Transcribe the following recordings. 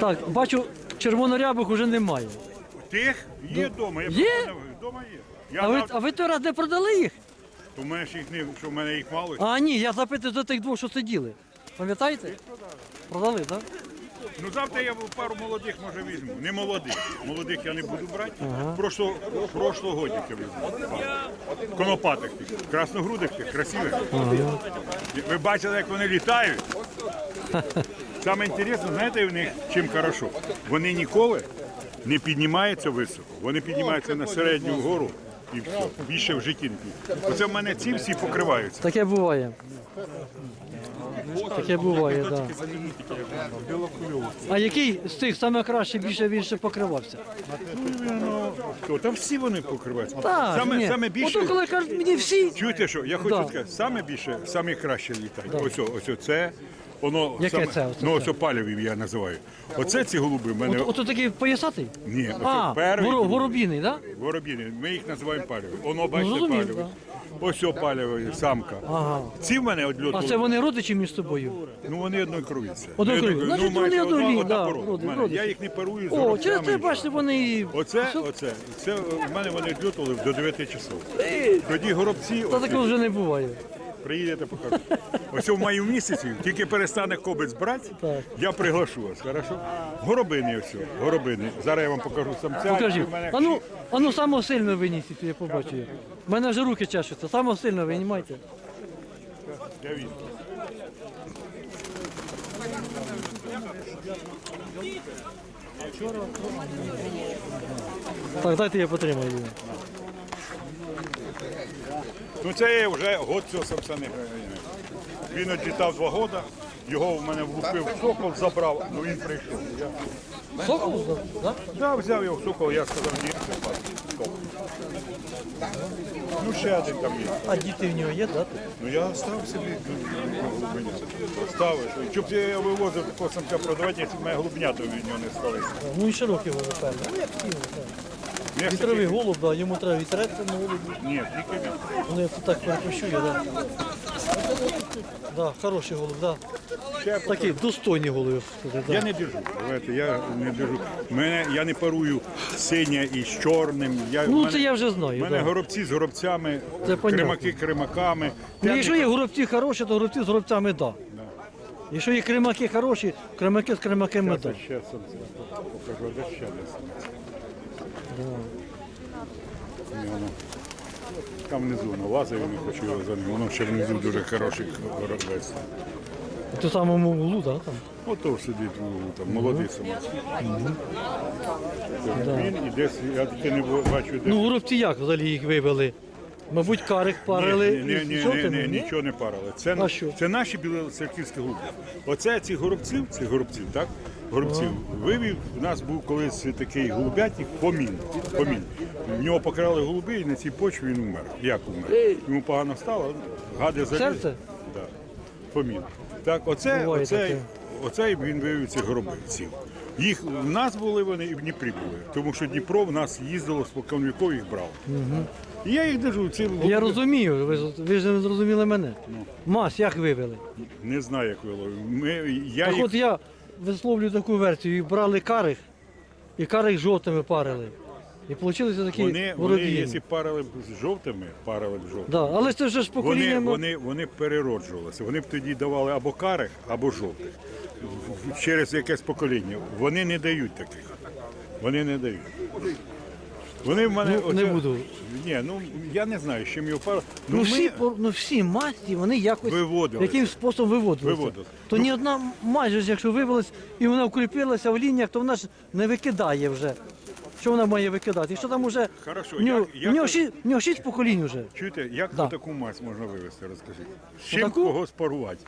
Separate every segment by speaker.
Speaker 1: Так, бачу, червонорябих уже немає.
Speaker 2: Тих є вдома. Я
Speaker 1: Є?
Speaker 2: Вдома є. Я
Speaker 1: А ви, а ви той раз не продали їх?
Speaker 2: то в мене ж їх не, що в мене їх мало.
Speaker 1: А ні, я запитую за тих двох, що сиділи. Пам'ятаєте? Продали, так?
Speaker 2: Ну завтра я пару молодих може візьму. Не молодих. Молодих я не буду брати. Прошло, прошлогодніх я візьму. Конопатих тих, красногрудих тих, красивих. Ви бачили, як вони літають? Саме інтересне, знаєте в них чим хорошо? Вони ніколи не піднімаються високо. Вони піднімаються на середню гору і все. Більше в житті не піднімаються. Оце в мене ці всі покриваються.
Speaker 1: Таке буває. Таке буває, так. Да. А який з тих саме краще більше більше покривався?
Speaker 2: То, там всі вони покриваються.
Speaker 1: Так,
Speaker 2: саме,
Speaker 1: ні.
Speaker 2: саме більше.
Speaker 1: Ото коли кажуть, мені всі.
Speaker 2: Чуєте що? Я хочу
Speaker 1: Да.
Speaker 2: сказати, саме більше, саме краще літають. Ось, о- ось оце. Воно
Speaker 1: Яке
Speaker 2: саме,
Speaker 1: це? Оце
Speaker 2: ну
Speaker 1: це?
Speaker 2: ось опалювів я називаю. Оце ці голуби в мене.
Speaker 1: От, ото такий поясатий?
Speaker 2: Ні, оце
Speaker 1: А,
Speaker 2: перший
Speaker 1: горо, горобіний, так?
Speaker 2: Воробіни. Ми їх називаємо палюві. Воно бачите
Speaker 1: Ну, зрозумів,
Speaker 2: палюві. Ось опалюві, самка.
Speaker 1: Ага.
Speaker 2: Ці в мене
Speaker 1: А це вони родичі між собою?
Speaker 2: Ну вони одної крові. це.
Speaker 1: Одної крові.
Speaker 2: одної-
Speaker 1: Значить,
Speaker 2: майже
Speaker 1: вони
Speaker 2: одна-
Speaker 1: одної,
Speaker 2: одна
Speaker 1: да,
Speaker 2: порода в мене.
Speaker 1: родичі.
Speaker 2: Я їх не парую з
Speaker 1: О, через це, бачите, вони.
Speaker 2: Оце, оце, це в мене вони одльотували до 9 часов. Тоді горобці,
Speaker 1: Та
Speaker 2: оці,
Speaker 1: такого вже не буває.
Speaker 2: Приїдете покажу. Ось в маю місяці, тільки перестане кобець брати, я приглашу вас, хорошо? Горобини ось, горобини. Зараз я вам покажу самця.
Speaker 1: Покажіть.
Speaker 2: У мене
Speaker 1: А ну, а ну само сильно винісіть, я побачу. У мене вже руки чешуться, само сильно винімайте.
Speaker 2: Я візьму.
Speaker 1: Так, дайте я потримаю.
Speaker 2: Ну це я вже год цього самця не. Він відлітав два роки, його в мене влупив сокол, забрав, ну він прийшов. Я
Speaker 1: Сокол, так?
Speaker 2: да, взяв його сокол, я сказав, ні, це. Сокол. Ну ще один там є.
Speaker 1: А діти в нього є, так?
Speaker 2: Ну я став собі голубиня. Ставиш. Щоб я вивозив такого самця продавати, якщо моє голубнята від нього не сталися.
Speaker 1: Ну і широкий голуб, певно. Ну як всі, так. Вітровий голуб, да, йому треба вітерець на голубі.
Speaker 2: Ні, тільки він.
Speaker 1: Ну я тут так перепущу, я, да. Да, хороший голуб, да. Такий достойний голуб, скажи,
Speaker 2: Я
Speaker 1: да.
Speaker 2: не держу, знаєте, я не держу. Мене, я не парую синє із чорним. Я,
Speaker 1: Ну
Speaker 2: мене-
Speaker 1: це я вже
Speaker 2: У
Speaker 1: знаю.
Speaker 2: мене
Speaker 1: Да.
Speaker 2: горобці з горобцями,
Speaker 1: Це понятно.
Speaker 2: кримаки кримаками.
Speaker 1: Ну, якщо є горобці хороші, то горобці з горобцями да. Якщо є кримаки хороші, кримаки з кримаками да.
Speaker 2: Самця покажу, де ще десь. Там внизу налазив, не хочу його за ним. Воно ще внизу дуже хороший горобець.
Speaker 1: У ту самому углу, да, там.
Speaker 2: Ото сидить ну, там, молодий самець. Він і десь, я таки не бачу, де.
Speaker 1: Ну, горобці як взагалі їх вивели? Мабуть, карих парили
Speaker 2: Ні, ні, ні, ні, ні,
Speaker 1: ні?
Speaker 2: нічого не парили. Це,
Speaker 1: А що?
Speaker 2: це наші білоцерківські голуби. Оце цих горобців, цих горобців, так? Горобців вивів. У нас був колись такий голубятник помін. помін. В нього покрали голуби і на цій почві він умер. Як умер? Йому погано стало, гади заліз.
Speaker 1: Серце?
Speaker 2: Так. Помін. Так, оце,
Speaker 1: Буває
Speaker 2: оцей,
Speaker 1: таке.
Speaker 2: він вивів цих горобців. Їх в нас були вони і в Дніпрі були, тому що Дніпро в нас їздило споконвіково їх брав. І я їх держу. Ці
Speaker 1: Я розумію, ви, ж- ви ж не зрозуміли мене.
Speaker 2: Ну.
Speaker 1: Мась, як вивели?
Speaker 2: Не знаю, як виловив. Ми, я
Speaker 1: Так
Speaker 2: їх...
Speaker 1: от я висловлю таку версію, брали карих, і карих жовтими парили. І вийшли такі
Speaker 2: Вони, вони, якщо парили б з жовтими, парили б жовтими,
Speaker 1: Да, але це вже ж
Speaker 2: вони,
Speaker 1: поколіннями.
Speaker 2: вони, вони перероджувалися. Вони б тоді давали або карих, або жовтих. Через якесь покоління. Вони не дають таких. Вони не дають. Вони в мене.
Speaker 1: Ну, не буду.
Speaker 2: Ні, ну я не знаю, з чим його парили.
Speaker 1: Ну,
Speaker 2: ми-
Speaker 1: всі, пор- ну всі масті, вони якось
Speaker 2: Виводилися.
Speaker 1: яким способом виводилися.
Speaker 2: Виводилися.
Speaker 1: То ні одна майже ж, якщо вивелась і вона укріпилася в лініях, то вона ж не викидає вже. Що вона має викидати? Якщо там уже
Speaker 2: Хорошо,
Speaker 1: в нього,
Speaker 2: як- як
Speaker 1: в нього, шість, в нього шість поколінь вже.
Speaker 2: Чуєте, як
Speaker 1: Да.
Speaker 2: таку мазь можна вивезти, розкажіть? З чим
Speaker 1: Отаку?
Speaker 2: кого спарувати?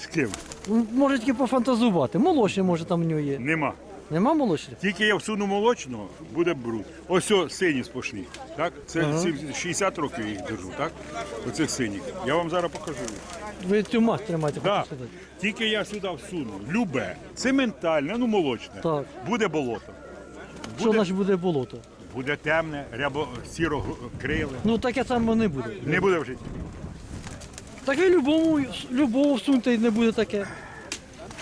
Speaker 2: З ким?
Speaker 1: Ну, Може тільки пофантазувати. Молочне може там в нього є.
Speaker 2: Нема.
Speaker 1: Нема молочних?
Speaker 2: Тільки я всуну молочного, буде бруд. Ось о, сині сплошні. Так? Це сім- 60 років їх держу, так? Оцих синіх. Я вам зараз покажу.
Speaker 1: Ви цю масть тримайте,
Speaker 2: Да.
Speaker 1: хочу сказати.
Speaker 2: Тільки я сюди всуну. Любе. Цементальне, ну молочне.
Speaker 1: Так.
Speaker 2: Буде болото.
Speaker 1: Що
Speaker 2: Буде,
Speaker 1: буде болото?
Speaker 2: буде темне, рябо сіро криле.
Speaker 1: Ну таке саме не буде.
Speaker 2: Не буде в житті.
Speaker 1: Так ви любому, любого всуньте і не буде таке.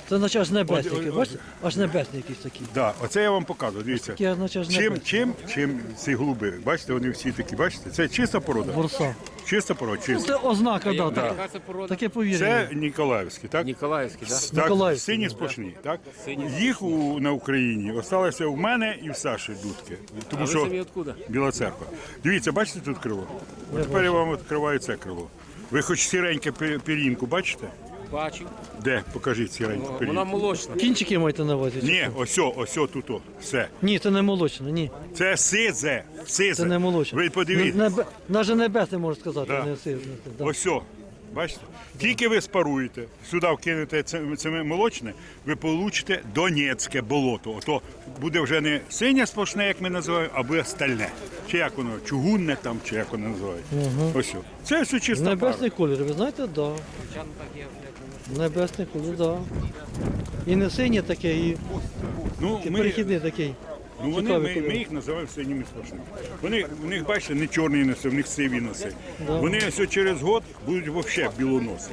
Speaker 1: Це наче аж небесний,
Speaker 2: От,
Speaker 1: який, бачите? Аж небесний якийсь такий.
Speaker 2: Да, оце я вам показую. Дивіться.
Speaker 1: Такі, наче аж
Speaker 2: Чим,
Speaker 1: небесний.
Speaker 2: чим, чим ці голуби, бачите, вони всі такі, бачите? Це чиста порода.
Speaker 1: Борса.
Speaker 2: Чиста порода, чиста.
Speaker 1: Це ознака, да,
Speaker 2: Да.
Speaker 1: таке,
Speaker 3: Яка це порода?
Speaker 1: таке повір'я.
Speaker 2: Це Ніколаївські, так?
Speaker 3: Ніколаївський, так?
Speaker 2: Так,
Speaker 1: Миколаївський,
Speaker 2: сині
Speaker 1: да.
Speaker 2: сплошні, так? Їх у, на Україні осталося в мене і в Саші Дудки. Тому
Speaker 3: А ви
Speaker 2: що
Speaker 3: самі откуда?
Speaker 2: Біла церква. Дивіться, бачите тут крило? От тепер я вам відкриваю це крило. Ви хоч сіреньке пі- пірінку бачите?
Speaker 3: Бачу.
Speaker 2: Де? Покажіть сіреньку
Speaker 3: Вона молочна.
Speaker 1: Кінчики маєте на увазі? чи
Speaker 2: Ні,
Speaker 1: що?
Speaker 2: ось, о, ось тут, о, все.
Speaker 1: Ні, це не молочне, ні.
Speaker 2: Це сизе, сизе.
Speaker 1: Це не молочне.
Speaker 2: Ви подивіться.
Speaker 1: Небе- Навіть небесне можна сказати,
Speaker 2: Да.
Speaker 1: не сильно. Да.
Speaker 2: Ось о, бачите? Тільки ви спаруєте, сюди вкинете це, це молочне, ви получите Донецьке болото. Ото буде вже не синє сплошне, як ми називаємо, а буде стальне. Чи як воно, чугунне там, чи як воно називається. Ось о. Це все чисто.
Speaker 1: Небесний колір, ви знаєте, так. Да. Небесний колір, так. І не синє таке, і
Speaker 2: Ну, ми,
Speaker 1: перехідний такий.
Speaker 2: ну вони, ми, ми їх називаємо синіми сплошними. Вони, в них, бачите, не чорні носи, в них сиві носи. Вони ось через год будуть взагалі білоноси.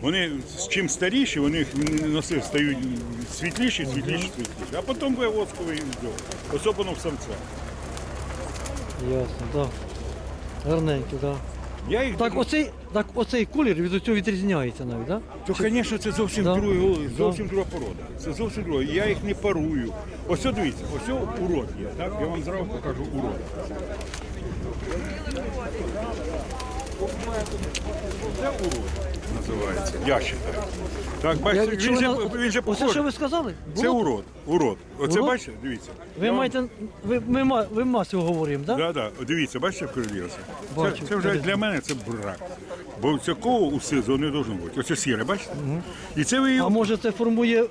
Speaker 2: Вони з чим старіші, вони носи стають світліші, світліші, світліші. А потім буде восковий. Особливо в самця.
Speaker 1: Ясно, так. Да. Гарненький, так. Да.
Speaker 2: Я їх
Speaker 1: Так, оцей, так оцей колір від цього відрізняється навіть, так?
Speaker 2: То, звісно, це зовсім
Speaker 1: Да.
Speaker 2: друга,
Speaker 1: Да.
Speaker 2: зовсім друга порода. Це зовсім друга. Я їх не парую. Ось о, дивіться, ось о урод є. Так? Я вам зразу покажу урод. Це урод називається. Я вважаю. Так, бачите, він же, він же
Speaker 1: Оце що
Speaker 2: похожий.
Speaker 1: ви сказали?
Speaker 2: Це
Speaker 1: Було?
Speaker 2: урод. Урод. Оце
Speaker 1: Урод?
Speaker 2: бачите, дивіться.
Speaker 1: Ви
Speaker 2: Я вам-
Speaker 1: маєте, ви, ми, ма- ви масово говоримо, так? Да?
Speaker 2: Да, да. Дивіться, бачите, в крилі?
Speaker 1: Бачу.
Speaker 2: Це, це вже для мене це брак. Бо цього у СИЗО не должно бути. Оце сіре, бачите? І це ви
Speaker 1: А може це формує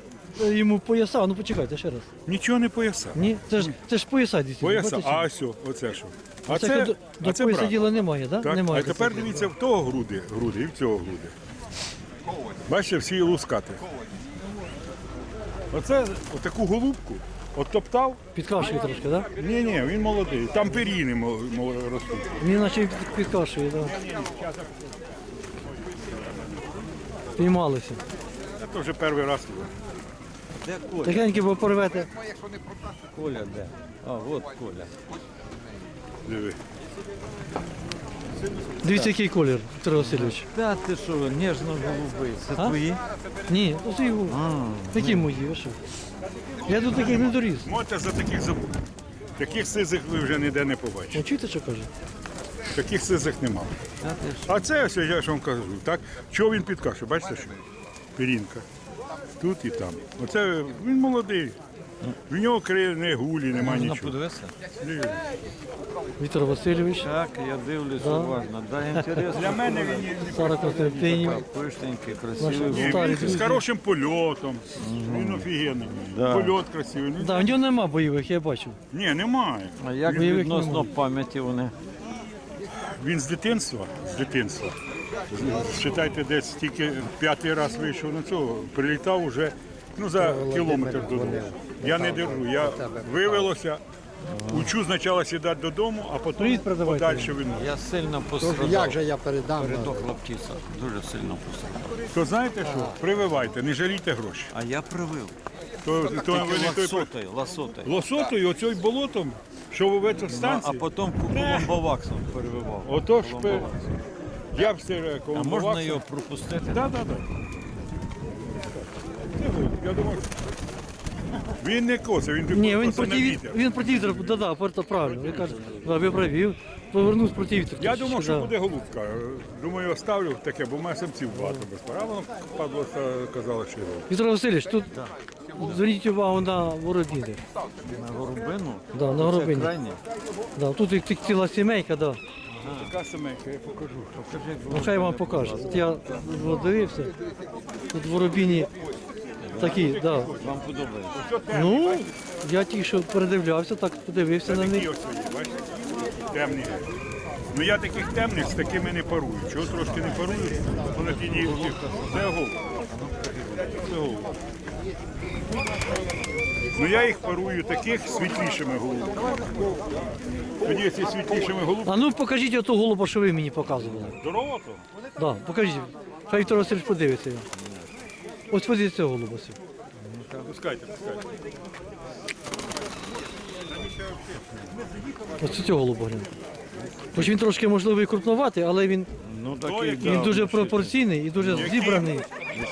Speaker 1: е, йому пояса? Ну почекайте ще раз.
Speaker 2: нічого не пояса.
Speaker 1: Ні, це ж це ж пояса дійсно.
Speaker 2: Пояса,
Speaker 1: бачите,
Speaker 2: а
Speaker 1: чи?
Speaker 2: ось, оце що?
Speaker 1: А це, до,
Speaker 2: а
Speaker 1: до
Speaker 2: це
Speaker 1: пояса
Speaker 2: брак.
Speaker 1: діла немає, так?
Speaker 2: Так?
Speaker 1: Немає.
Speaker 2: А тепер
Speaker 1: такого.
Speaker 2: дивіться в того груди, груди і в цього груди. Бачите, всі лускати. Оце отаку голубку оттоптав.
Speaker 1: Підкашує трошки, так? Да?
Speaker 2: Ні, ні, він молодий. Там пиріни мол- мол- ростуть.
Speaker 1: Він наче підкашує, так. Да. Піймалися.
Speaker 2: Це вже перший раз. було.
Speaker 1: Тихенько, бо порвете.
Speaker 4: Коля, де? А, от Коля.
Speaker 2: Диви.
Speaker 1: Дивіться, який колір, Віктор Васильович.
Speaker 4: Та ти що, ніжно голубий. Це
Speaker 1: А?
Speaker 4: твої?
Speaker 1: Ні, оце його. Такі мої, ви що? Я тут таких не доріс.
Speaker 2: Можете за таких забути. Таких сизих ви вже ніде не побачите.
Speaker 1: Ви чуєте, що каже?
Speaker 2: Таких сизих немає.
Speaker 4: Та ти що?
Speaker 2: А це ось я ж вам кажу, так? Чого він підкаже? Бачите, що? Пірінка. Тут і там. Оце він молодий. В нього кри не гулі, нема
Speaker 4: Можна
Speaker 2: нічого.
Speaker 4: подивитися?
Speaker 1: Віктор Васильович,
Speaker 4: Так, я дивлюсь
Speaker 1: Да.
Speaker 4: уважно. Да, інтересно.
Speaker 2: Для мене він є-
Speaker 1: Сара Константинів.
Speaker 4: Пишненький, красивий.
Speaker 2: Ні, він з
Speaker 1: друзі.
Speaker 2: хорошим польотом. Він офігенний. Польот красивий. Ну,
Speaker 1: Да, у нього нема бойових, я бачу.
Speaker 2: Ні, немає.
Speaker 4: А як
Speaker 1: Бойових
Speaker 4: відносно
Speaker 1: немає.
Speaker 4: пам'яті вони?
Speaker 2: Він з дитинства. З дитинства. Считайте, десь тільки п'ятий раз вийшов на цього, прилітав уже ну, за кілометр додому. Я не держу, я вивелося, учу спочатку сідати додому, а потім подальше вину.
Speaker 4: Я сильно
Speaker 5: Як же я передам?
Speaker 4: Передох хлопчиця. Дуже сильно пострадав.
Speaker 2: То знаєте що? Прививайте, не жалійте гроші.
Speaker 4: А я привив.
Speaker 2: То, то
Speaker 4: ласотою, ласотою.
Speaker 2: лосотою, оцей болотом, що ви в
Speaker 4: А
Speaker 2: станції.
Speaker 4: потім коломбоваксом перевивав.
Speaker 2: Отож, я все
Speaker 4: А можна його пропустити?
Speaker 2: Так, так, так. Я думаю, він не косив, він
Speaker 1: Ні, він проти,
Speaker 2: вітер.
Speaker 1: він проти вітра, да, да, порта правильно. Ви кажете, да, ви праві, повернувся проти вітру.
Speaker 2: Я думав, що буде голубка. Думаю, оставлю таке, бо в мене самців багато без пора. Воно падло казала, що його.
Speaker 1: Віктор Васильович, тут зверніть увагу на воробіни.
Speaker 4: На горобину?
Speaker 1: Да, на горобині. Да, тут і ці- ціла сімейка, да.
Speaker 2: Така семейка, я покажу.
Speaker 1: Ну, хай вам покаже. От я от дивився. Тут воробіні такі, да.
Speaker 4: Вам подобається.
Speaker 1: Ну, я тільки що передивлявся, так подивився на них.
Speaker 2: бачите? Темні. Ну я таких темних з такими не парую. Чого трошки не парую? Воно ті ні. Це голуб. Ну я їх парую таких світлішими голубками. Тоді ці світлішими голубками.
Speaker 1: А ну покажіть оту голуба, що ви мені показували.
Speaker 2: Здорово то?
Speaker 1: Да, покажіть. Хай Віктор Васильович подивиться його. Ось позиція цього голуба. ось.
Speaker 2: Пускайте, пускайте.
Speaker 1: Ось цього голуба. Хоч він трошки можливо і крупнувати, але він,
Speaker 4: Ну такий,
Speaker 2: який
Speaker 1: він
Speaker 4: да,
Speaker 1: дуже пропорційний і дуже
Speaker 2: Який?
Speaker 1: зібраний.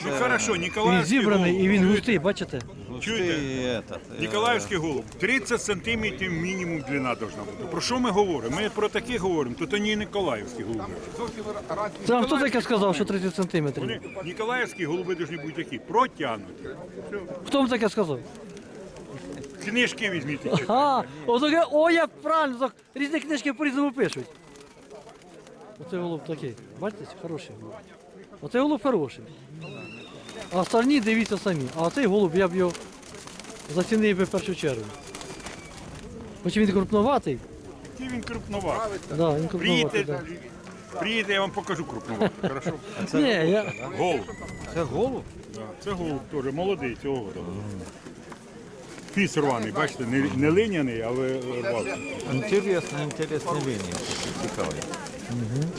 Speaker 2: Ну хорошо,
Speaker 1: Він зібраний
Speaker 2: голуб.
Speaker 1: і він густий, бачите?
Speaker 4: густий
Speaker 2: Чуєте?
Speaker 4: этот, е,
Speaker 2: Ніколаївський голуб 30 сантиметрів мінімум длина должна бути. Про що ми говоримо? Ми про такі говоримо, то то не Ніколаївські голуби.
Speaker 1: Це вам хто таке сказав, що 30 сантиметрів?
Speaker 2: Вони Ніколаївські голуби повинні бути такі, протягнуті.
Speaker 1: Хто вам таке сказав?
Speaker 2: Книжки візьміть. і читайте.
Speaker 1: А, отаке, о, я правильно, так, різні книжки по-різному пишуть. Оце голуб такий. Бачите, хороший голуб. Оце голуб хороший. А остальні дивіться самі. А цей голуб я б його зацінив би в першу чергу. Хоч він крупноватий,
Speaker 2: Який він крупноватий.
Speaker 1: да, він крупноватий.
Speaker 2: Приїдете,
Speaker 1: Да.
Speaker 2: приїдете, я вам покажу крупноватий. Хорошо?
Speaker 1: Ні, я,
Speaker 2: Голуб.
Speaker 4: Це голуб?
Speaker 2: Да, Це голуб теж молодий цього року. Фіс рваний, бачите, не, не линяний, але рвався.
Speaker 4: Інтересна, інтересна лінія. Цікавий.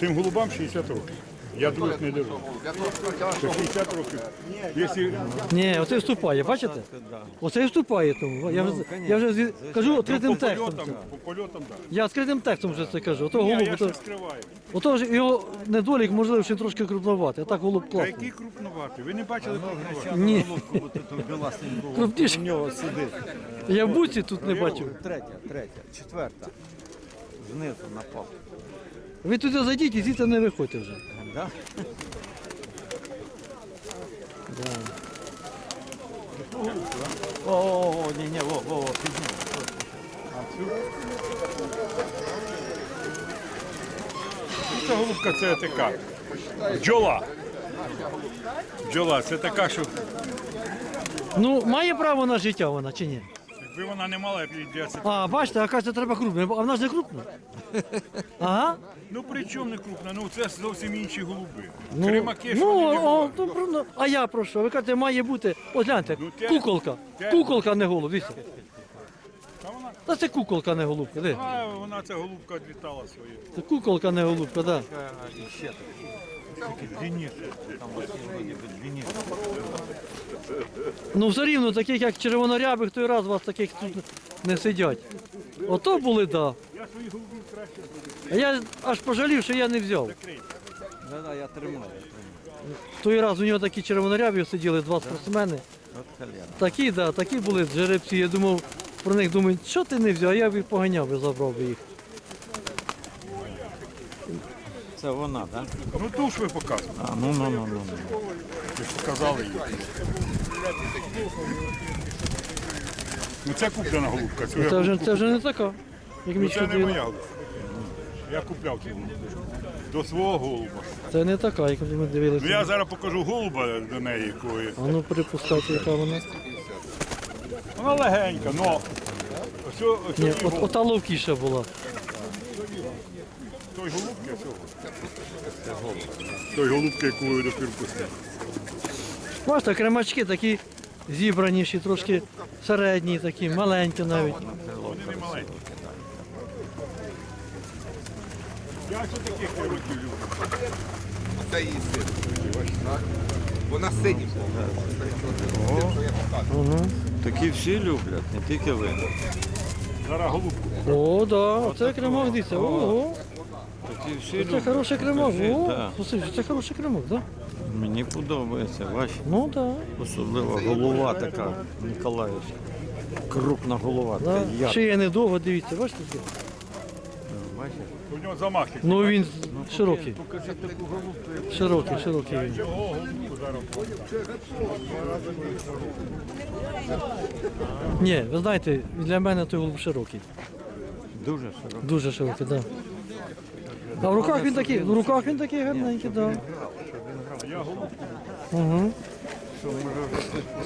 Speaker 2: Цим голубам 60 років. Я других не держу. Це 60 років. Якщо
Speaker 1: ні, оце вступає, бачите? Оце вступає тому. Я вже, я вже зві- кажу
Speaker 2: ну,
Speaker 1: відкритим
Speaker 2: по
Speaker 1: текстом.
Speaker 2: польотам, по польотам, так.
Speaker 1: Я відкритим текстом вже це кажу. Ото
Speaker 2: Ні,
Speaker 1: голуб,
Speaker 2: я ще
Speaker 1: ото,
Speaker 2: скриваю.
Speaker 1: ото ж його недолік, можливо, ще трошки крупноватий, а так голуб
Speaker 2: А
Speaker 1: класний.
Speaker 2: який крупноватий? Ви не бачили?
Speaker 1: Ні,
Speaker 4: от эту біласеньку.
Speaker 1: крупніше.
Speaker 4: У нього сидить.
Speaker 1: Я в буці тут не бачив.
Speaker 4: Третя, третя, четверта. Знизу напав.
Speaker 1: Ви туди зайдіть і звідси не виходьте вже.
Speaker 4: Да? О, о, о, ні, ні, во, во, во, підніми.
Speaker 2: Ця голубка це така. Бджола. Бджола, це така, що
Speaker 1: Ну, має право на життя вона чи ні?
Speaker 2: Якби вона не мала, я б їй 10.
Speaker 1: А, бачите, а кажете, треба крупно. А вона ж не крупна. Ага.
Speaker 2: Ну при чому не крупна? Ну це зовсім інші голуби.
Speaker 1: Ну,
Speaker 2: Кримаки, що
Speaker 1: ну,
Speaker 2: вони не
Speaker 1: о,
Speaker 2: голуби.
Speaker 1: то, про- ну, а я про що? Ви кажете, має бути. От гляньте,
Speaker 2: Ну, те-
Speaker 1: куколка.
Speaker 2: те-
Speaker 1: Куколка, не голуб. Дивіться.
Speaker 2: Та вона,
Speaker 1: Та це куколка, не голубка. Де?
Speaker 2: а, вона ця голубка відлітала своє.
Speaker 1: Це куколка, не голубка, да.
Speaker 4: Такі. Тільки длинніше. Там ось вроді би длинніше.
Speaker 1: Ну все рівно, таких як червонорябих, той раз вас таких тут не сидять. Ото були, да.
Speaker 2: Я свої голубів краще.
Speaker 1: А я аж пожалів, що я не взяв.
Speaker 4: Да, да, я тримаю. я тримаю.
Speaker 1: Той раз у нього такі червонорябі сиділи два спортсмени.
Speaker 4: От.
Speaker 1: Такі, да, такі були жеребці. Я думав, про них думаю, що ти не взяв, а я б їх поганяв і забрав би їх.
Speaker 4: Це вона, так? Да?
Speaker 2: Ну ту ж ви показували.
Speaker 4: А, ну, ну, ну, ну. ну.
Speaker 2: Ви ж показали її. Ну це куплена голубка. Я
Speaker 1: Це вже, це вже не така, як
Speaker 2: Ну, це не моя голубка. Я купляв цю голубку. До свого голуба.
Speaker 1: Це не така, як ми
Speaker 2: Ну
Speaker 1: дивилися.
Speaker 2: я зараз покажу голуба до неї якої.
Speaker 1: А ну припускайте, яка вона.
Speaker 2: Вона легенька, але ось, о-
Speaker 1: Ні, от, ота ловкіша була.
Speaker 2: той голубки, цього. Той голубки, яку ви допір пустили.
Speaker 1: Бачите, кремачки такі зібраніші, трошки середні, такі, маленькі навіть.
Speaker 2: Вони не маленькі. Я ось таких років люблю.
Speaker 3: Це її син. Вона сидить.
Speaker 4: Такі всі люблять, не тільки ви.
Speaker 2: Зараз голубку.
Speaker 1: О, да, це кремак, дивіться. Ого,
Speaker 4: Такі всі
Speaker 1: це
Speaker 4: люблять.
Speaker 1: хороший кремак. О, слухай, це хороший кремак, да?
Speaker 4: Мені подобається, бачите?
Speaker 1: Ну да.
Speaker 4: Особливо голова така Ніколаївська. Крупна голова, така
Speaker 1: да.
Speaker 4: ярка.
Speaker 1: Шия недовго, дивіться, бачите? таке?
Speaker 4: Бачите?
Speaker 2: У нього замах.
Speaker 1: Ну він широкий.
Speaker 4: Покажи.
Speaker 1: Широкий, широкий він. Ні, ви знаєте, для мене той голуб широкий.
Speaker 4: Дуже широка.
Speaker 1: Дуже широкий, так. Да. А в руках він такий, в руках він такий гарненький, так. Да. Угу.
Speaker 4: Що, може вже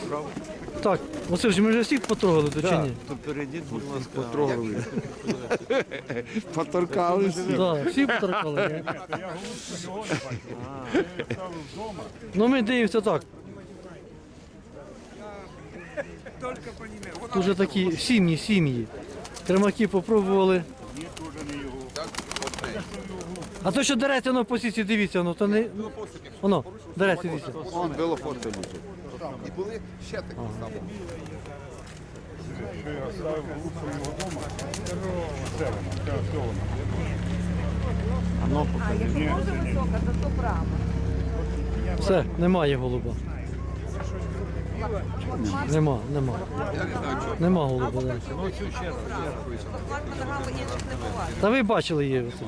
Speaker 4: хтось?
Speaker 1: Так, Василь, ми вже всіх потрогали, то чи ні?
Speaker 4: То перейдіть, будь ласка. Потрогали.
Speaker 3: Поторкалися.
Speaker 1: Так, всі потрогали.
Speaker 2: Я голубку його не бачив. Я ставив вдома.
Speaker 1: Ну ми дивимося так. Тут вже такі сім'ї, сім'ї. Кремаки попробували.
Speaker 2: Ні, теж не його.
Speaker 1: А то, що дереться воно по сіці, дивіться, воно то не. Воно, дереться, дивіться.
Speaker 3: Он було фото лежить. І були ще такі самі.
Speaker 2: Що я ставив голубку його вдома. Це вона, це все вона.
Speaker 5: А якщо дуже висока, то то право.
Speaker 1: Все, немає голуба. Нема, нема. Нема голуба. Да. Та ви бачили її. Василь.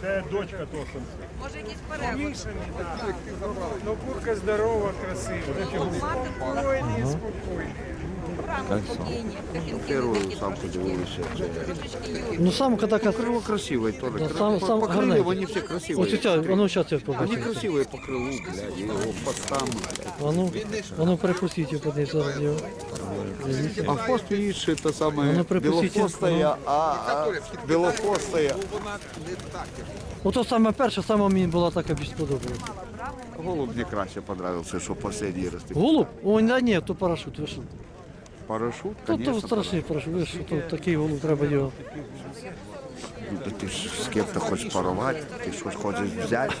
Speaker 2: Це дочка того самця.
Speaker 5: Може якийсь перевод.
Speaker 6: Ну, курка здорова, красива.
Speaker 5: Мати
Speaker 6: Спокійний, спокійний.
Speaker 5: прямо спокійні. Первую сам подивилися. Трошечки юні.
Speaker 1: Ну самка така.
Speaker 7: Крыло красивое тоже.
Speaker 1: Да, сам, сам
Speaker 7: по крылу
Speaker 1: гарненький.
Speaker 7: они все красивые.
Speaker 1: Ось ця, воно зараз це
Speaker 7: Они
Speaker 1: побачить.
Speaker 7: красивые по крылу, блядь, и его постам, блядь.
Speaker 1: А ну, а ну припустіть його подивись зараз його.
Speaker 7: А хвост, видишь, это
Speaker 1: Ну,
Speaker 7: самое
Speaker 1: ну, припустите,
Speaker 7: белохвостая, а, а белохвостая.
Speaker 3: Вона не так. як
Speaker 1: Ото саме перше, саме мені була така більш сподобалася.
Speaker 7: Голубь мне краще понравился, что последний раз.
Speaker 1: Голуб? Ой, да ні, то парашут, ви що?
Speaker 7: Парашют,
Speaker 1: То,
Speaker 7: конечно.
Speaker 1: то страшний парашут, ви що, то такий голуб треба його.
Speaker 7: Ну, да ты ж с кем-то хочешь порвать, ты что хочешь взять,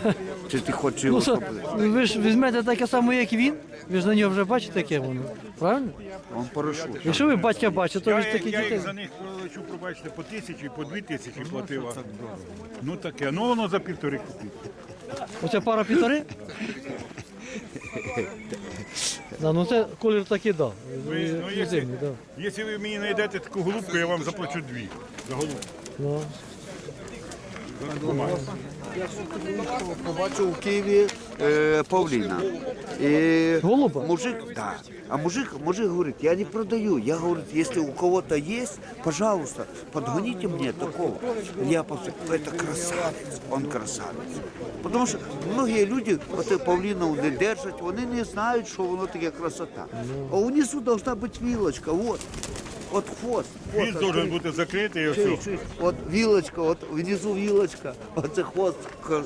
Speaker 7: чи ты хочешь
Speaker 1: Ну,
Speaker 7: его...
Speaker 1: що,
Speaker 7: чтобы-
Speaker 1: ви ж візьмете таке саме, як він, ви ж на нього вже бачите, яке воно, правильно?
Speaker 7: Он парашют.
Speaker 1: Якщо ви батька бачите, то ви
Speaker 2: Я,
Speaker 1: ж такі
Speaker 2: я їх
Speaker 1: дітей.
Speaker 2: за них пролечу, пробачте, по тисячі, по дві тисячі платив. а- Ну таке, ну воно за півтори купив.
Speaker 1: Оця пара півтори? Да, ну це колір такий, да.
Speaker 2: Ви, ну, якщо,
Speaker 1: Зимний, да.
Speaker 2: якщо ви мені знайдете таку голубку, я вам заплачу дві за голубку.
Speaker 1: Ну.
Speaker 7: Побачив в Києві е, Павліна. І
Speaker 1: Голуба?
Speaker 7: Мужик, да. А мужик, мужик говорит, я не продаю. Я говорю, если у кого-то есть, пожалуйста, подгоните мне такого. Я просто, это красавец, он красавец. Потому що многие люди от павлінов не держать, вони не знають, що воно таке красота. А внизу должна бути вілочка, вот. От хвост.
Speaker 2: Хвіст
Speaker 7: хвост
Speaker 2: должен бути закритий і все.
Speaker 7: чуєш? От вілочка, от внизу вілочка, оце хвост ка-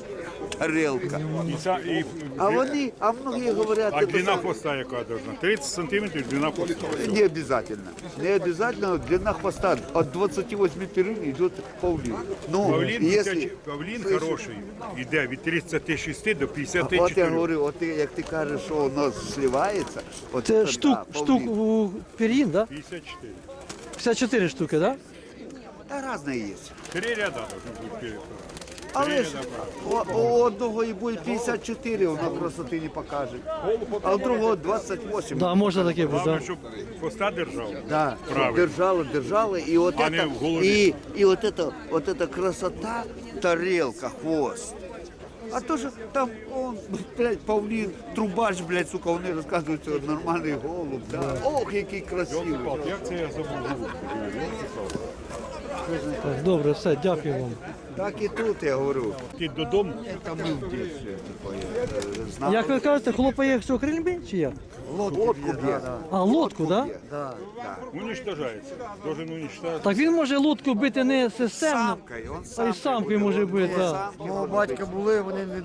Speaker 7: тарелка.
Speaker 2: І, ця, і,
Speaker 7: А вони, а многие говорять,
Speaker 2: а
Speaker 7: це
Speaker 2: длина хвоста яка должна? 30 сантиметрів длина хвоста.
Speaker 7: Не обязательно. Не обязательно длина хвоста от 28 перин идет павлин. Ну,
Speaker 2: Павлін,
Speaker 7: если...
Speaker 2: павлін хороший, іде від 36 до
Speaker 7: От
Speaker 2: 54.
Speaker 7: я говорю, от ти, як ти кажеш, що воно сливається, от
Speaker 1: Це
Speaker 7: да,
Speaker 1: штук,
Speaker 7: павлін.
Speaker 1: штук у пір'їн, да?
Speaker 2: 54.
Speaker 1: 54 штуки, да?
Speaker 7: Та різне є.
Speaker 2: Три ряда должно бути перед.
Speaker 7: Але ж у, у одного і буде 54, воно просто ти не покаже. А у другого 28.
Speaker 1: Да, може таке бути,
Speaker 2: Главное,
Speaker 1: да.
Speaker 2: щоб хвоста держав.
Speaker 7: Да, щоб
Speaker 2: Правильно.
Speaker 7: держали, держали, і от
Speaker 2: А
Speaker 7: это,
Speaker 2: не в голові.
Speaker 7: і, і от это, от это красота, тарелка, хвост. А то ж там он, блядь, павлін, трубач, блядь, сука, вони розказують, що нормальний голуб, да. Ох, який красивий.
Speaker 2: Як це я забув
Speaker 1: добре, все, дякую вам.
Speaker 7: Так і тут я говорю.
Speaker 2: Ти додому
Speaker 7: Там ми в дітстві, типу, е.
Speaker 1: Як ви кажете, хлопає що крильби чи як?
Speaker 7: Лодку б'є.
Speaker 1: А, лодку, да?
Speaker 7: Да, да.
Speaker 2: уничтожається. Должен.
Speaker 1: Так він може лодку бити не системно,
Speaker 7: Самкою, он
Speaker 1: а й самкою може бити, да.
Speaker 6: Мого батька були, вони не,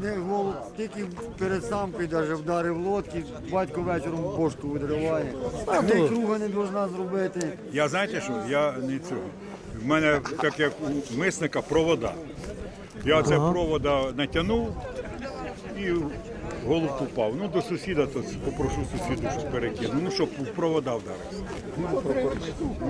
Speaker 6: не голуб, тільки перед самкою даже вдарив лодки, батько вечором бошку видриває.
Speaker 1: А,
Speaker 6: Не
Speaker 1: то-
Speaker 6: круга не должна зробити.
Speaker 2: Я знаєте що? Я не цього. В мене так як у мисника провода. Я це провода натягнув і голуб упав. Ну до сусіда то попрошу сусіду, щоб перекинув. Ну щоб в провода вдарився.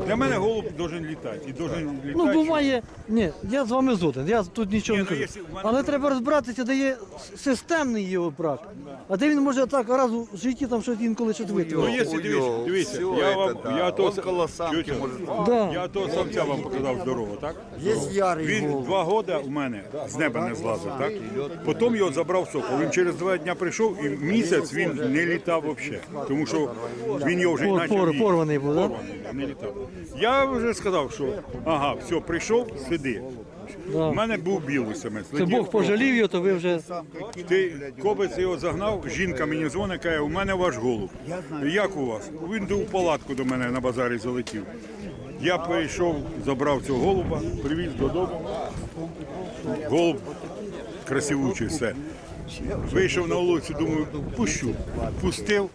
Speaker 2: Для мене голуб должен літати. І должен літати.
Speaker 1: Ну, буває, ні, я з вами згоден, я тут нічого
Speaker 2: Ні,
Speaker 1: не
Speaker 2: ну,
Speaker 1: кажу.
Speaker 2: якщо в мене
Speaker 1: Але треба розбиратися, де є системний його брак. А де він може так раз у житті там щось інколи щось
Speaker 2: Ну,
Speaker 1: витворити.
Speaker 2: якщо
Speaker 7: Ой,
Speaker 2: дивіться, дивіться,
Speaker 7: всё
Speaker 2: я
Speaker 7: это
Speaker 2: вам,
Speaker 7: да.
Speaker 2: я Чуєте?
Speaker 7: може
Speaker 1: Да.
Speaker 2: я того самця вам показав здорово, так?
Speaker 6: Є ярий
Speaker 2: Він
Speaker 6: голуб.
Speaker 2: два роки у мене з неба не злазив, так? Потім його забрав сокол. Він через два дні прийшов і місяць він не літав взагалі. Тому що він його вже
Speaker 1: Пор-
Speaker 2: почав
Speaker 1: пор- порваний був, да?
Speaker 2: Порваний, не літав. Я вже сказав, що ага, все, прийшов, сиди. У мене був білий самець.
Speaker 1: Це Бог пожалів його, то ви вже.
Speaker 2: Ти кобець його загнав, жінка мені дзвонить, каже, у мене ваш голуб. Як у вас? Він до- у палатку до мене на базарі залетів. Я прийшов, забрав цього голуба, привіз додому. Голуб красивучий, все. Вийшов на вулицю, думаю, пущу. Пустив.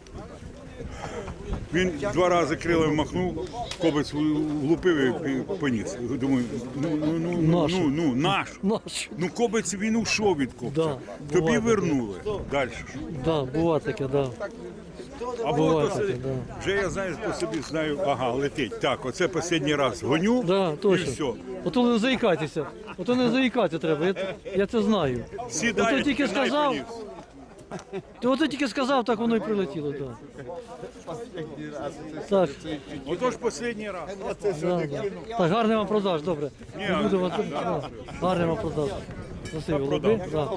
Speaker 2: Він два рази крилами махнув, кобець влупив і поніс. Думаю, ну, ну, ну, ну,
Speaker 1: Нашу.
Speaker 2: ну, ну, наш.
Speaker 1: Наш.
Speaker 2: Ну, кобець він ушов від кобця.
Speaker 1: Да,
Speaker 2: Тобі
Speaker 1: буває
Speaker 2: вернули. Далі.
Speaker 1: Да, буває таке, да.
Speaker 2: А
Speaker 1: Буває таке, да.
Speaker 2: вже я знаю по собі знаю, ага, летить. Так, оце останній раз гоню
Speaker 1: Да,
Speaker 2: і
Speaker 1: точно.
Speaker 2: все.
Speaker 1: Ото не заїкайтеся. Ото не заїкатися треба. Я, я це знаю.
Speaker 2: Сідай,
Speaker 1: Ото тільки сказав,
Speaker 2: поніс.
Speaker 1: ти ото тільки сказав, так воно і прилетіло. Да. Так,
Speaker 2: Отож останній раз.
Speaker 1: да, да. так, гарний вам продаж, добре.
Speaker 2: Ні,
Speaker 1: Не буду вас. да. Гарний вам продаж. Спасибо,
Speaker 2: продав.
Speaker 1: Да.